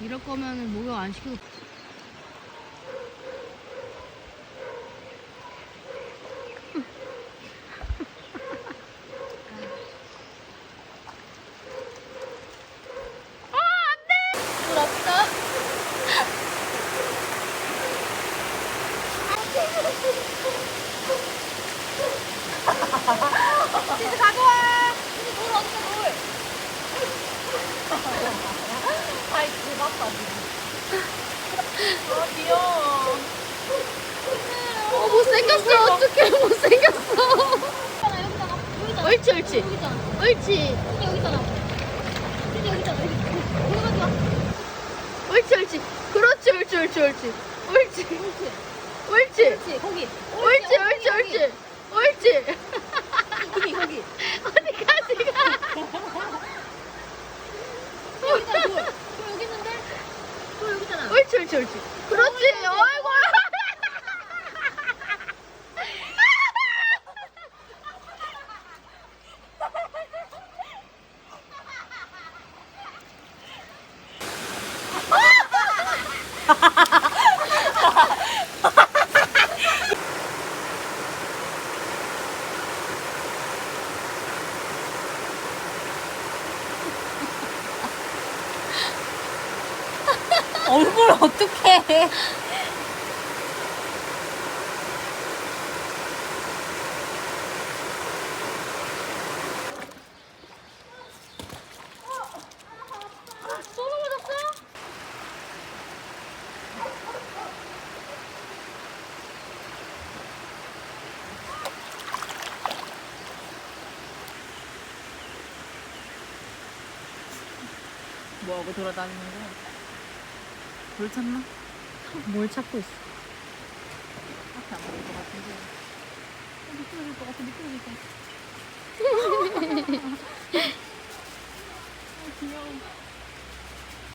이럴 거면은 목욕 안 시키고. 물 없어? 진짜 가져와. 물 없어 물. 아이 고맙다 지금. 아 귀여워. 어 못생겼어 어떡해 못생겼어 여기잖아 여기잖아 여기잖아. 옳지 옳지 여기잖아. 옳지 근데 여기잖아. 근데 여기잖아 여기. 여기 가져와. 옳지 옳지 그렇지 옳지 옳지 옳지 옳지. 옳지 거기. 옳지 옳지 옳지 옳지 거기 거기. 어디까지 가 여기잖아 돌. 돌 여기 있는데. 돌 여기잖아. 옳지 옳지 옳지 그렇지 어이구 얼굴 어떡해. 뭐하고 돌아다니는 거야 뭘 찾나? 뭘 찾고 있어 앞에 안 보일 것 같은데. 어, 미끄러질 것 같아, 미끄러질 것 같아.